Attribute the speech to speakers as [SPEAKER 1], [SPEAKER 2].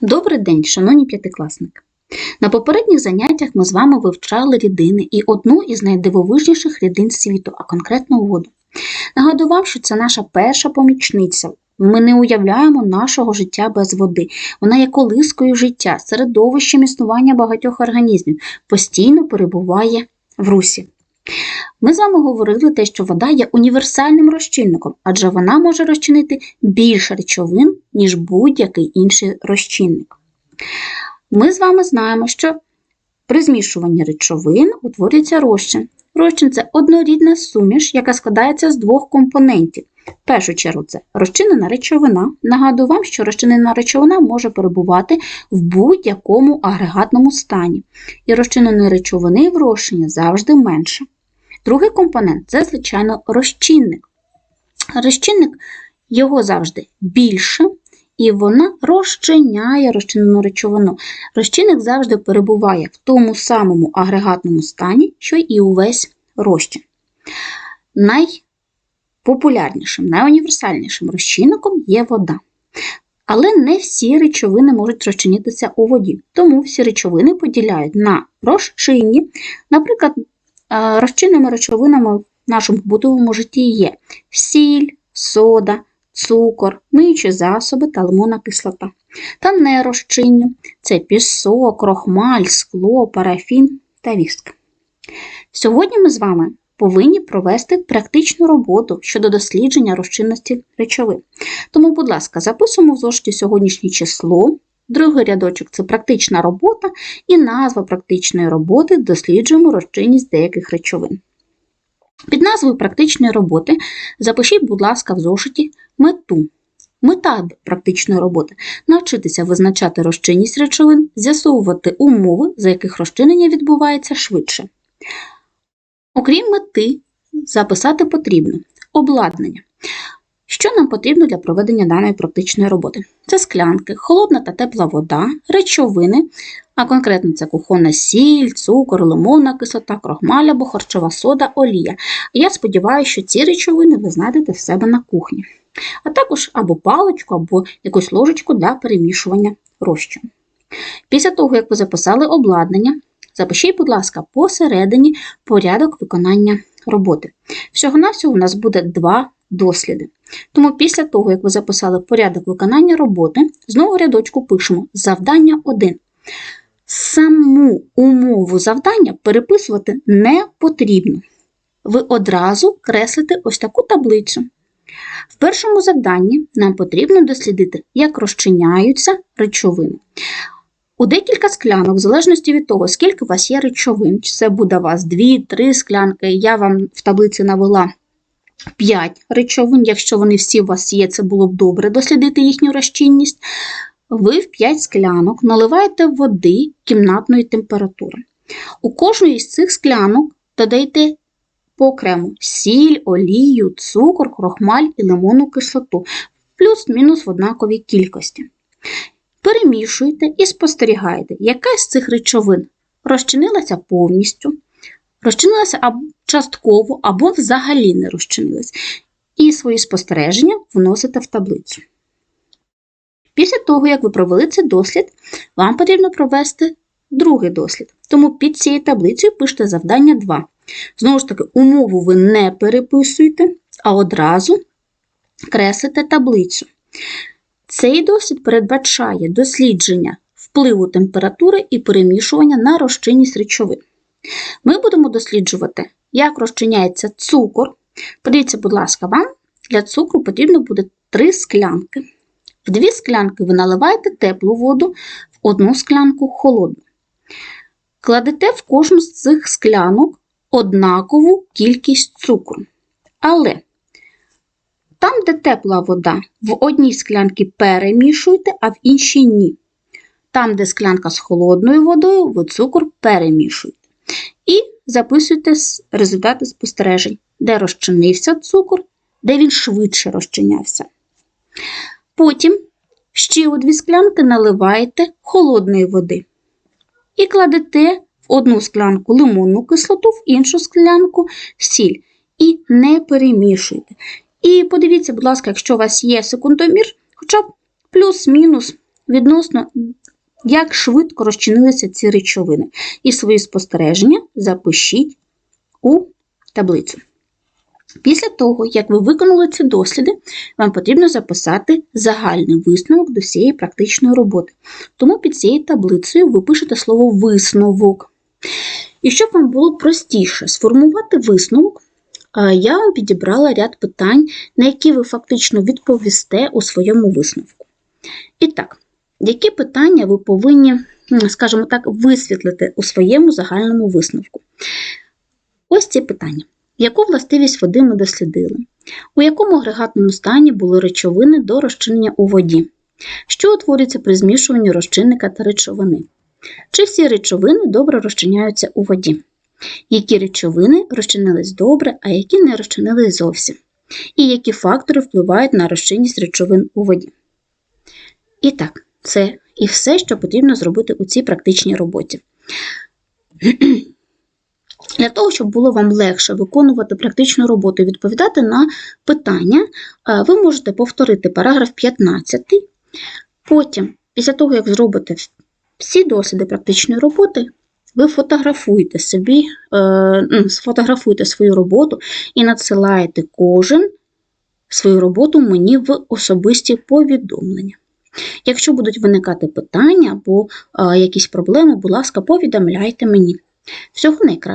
[SPEAKER 1] Добрий день, шановні п'ятикласники! На попередніх заняттях ми з вами вивчали рідини і одну із найдивовижніших рідин світу, а конкретно воду. Нагадую вам, що це наша перша помічниця. Ми не уявляємо нашого життя без води. Вона є колискою життя, середовищем існування багатьох організмів, постійно перебуває в русі. Ми з вами говорили те, що вода є універсальним розчинником, адже вона може розчинити більше речовин, ніж будь-який інший розчинник. Ми з вами знаємо, що при змішуванні речовин утворюється розчин. Розчин це однорідна суміш, яка складається з двох компонентів. В першу чергу це розчинена речовина. Нагадую вам, що розчинена речовина може перебувати в будь-якому агрегатному стані. І розчиненої речовини в розчині завжди менше. Другий компонент це, звичайно, розчинник. Розчинник його завжди більше, і вона розчиняє розчинену речовину. Розчинник завжди перебуває в тому самому агрегатному стані, що і увесь розчин. Найпопулярнішим, найуніверсальнішим розчинником є вода. Але не всі речовини можуть розчинитися у воді, тому всі речовини поділяють на розчинні, наприклад, розчинними речовинами в нашому побутовому житті є сіль, сода, цукор, миючі засоби та лимонна кислота. Та нерозчинні це пісок, крохмаль, скло, парафін та віск. Сьогодні ми з вами повинні провести практичну роботу щодо дослідження розчинності речовин. Тому, будь ласка, записуємо в зошиті сьогоднішнє число. Другий рядочок це практична робота і назва практичної роботи досліджуємо розчинність деяких речовин. Під назвою практичної роботи запишіть, будь ласка, в зошиті мету. Мета практичної роботи навчитися визначати розчинність речовин, з'ясовувати умови, за яких розчинення відбувається швидше. Окрім мети, записати потрібно обладнання. Що нам потрібно для проведення даної практичної роботи? Це склянки, холодна та тепла вода, речовини, а конкретно це кухонна сіль, цукор, лимонна кислота, крохмаль або харчова сода, олія. Я сподіваюся, що ці речовини ви знайдете в себе на кухні, а також або паличку, або якусь ложечку для перемішування розчину. Після того, як ви записали обладнання, запишіть, будь ласка, посередині порядок виконання роботи. Всього-навсього у нас буде два досліди. Тому після того, як ви записали порядок виконання роботи, знову рядочку пишемо завдання 1. Саму умову завдання переписувати не потрібно. Ви одразу креслите ось таку таблицю. В першому завданні нам потрібно дослідити, як розчиняються речовини. У декілька склянок, в залежності від того, скільки у вас є речовин, чи це буде у вас 2-3 склянки, я вам в таблиці навела 5 речовин, якщо вони всі у вас є, це було б добре дослідити їхню розчинність. Ви в 5 склянок наливаєте води кімнатної температури. У кожної з цих склянок додайте по окремо сіль, олію, цукор, крохмаль і лимонну кислоту, плюс-мінус в однаковій кількості. Перемішуйте і спостерігайте, яка з цих речовин розчинилася повністю, розчинилася або частково або взагалі не розчинилась. І свої спостереження вносите в таблицю. Після того, як ви провели цей дослід, вам потрібно провести другий дослід. Тому під цією таблицею пишете завдання 2. Знову ж таки, умову ви не переписуєте, а одразу креслите таблицю. Цей дослід передбачає дослідження впливу температури і перемішування на розчинність речовин. Ми будемо досліджувати, як розчиняється цукор. Подивіться, будь ласка, вам для цукру потрібно буде 3 склянки. В дві склянки ви наливаєте теплу воду, в одну склянку холодну. Кладете в кожну з цих склянок однакову кількість цукру. Але там, де тепла вода, в одній склянці перемішуйте, а в іншій ні. Там, де склянка з холодною водою, ви цукор перемішуйте. І записуйте результати спостережень, де розчинився цукор, де він швидше розчинявся. Потім ще у дві склянки наливаєте холодної води і кладете в одну склянку лимонну кислоту, в іншу склянку сіль. І не перемішуйте. І подивіться, будь ласка, якщо у вас є секундомір, хоча б плюс-мінус відносно як швидко розчинилися ці речовини. І свої спостереження запишіть у таблицю. Після того, як ви виконали ці досліди, вам потрібно записати загальний висновок до цієї практичної роботи. Тому під цією таблицею ви пишете слово висновок. І щоб вам було простіше сформувати висновок, я вам підібрала ряд питань, на які ви фактично відповісте у своєму висновку. І так, які питання ви повинні, скажімо так, висвітлити у своєму загальному висновку? Ось ці питання. Яку властивість води ми дослідили? У якому агрегатному стані були речовини до розчинення у воді? Що утворюється при змішуванні розчинника та речовини? Чи всі речовини добре розчиняються у воді? Які речовини розчинились добре, а які не розчинились зовсім? І які фактори впливають на розчинність речовин у воді? І так, це і все, що потрібно зробити у цій практичній роботі. Для того, щоб було вам легше виконувати практичну роботу і відповідати на питання, е, ви можете повторити параграф 15. Потім, після того, як зробите всі досліди практичної роботи, ви фотографуєте собі, е, ну, сфотографуєте свою роботу і надсилаєте кожен свою роботу мені в особисті повідомлення. Якщо будуть виникати питання або е, якісь проблеми, будь ласка, повідомляйте мені. Всього найкращого.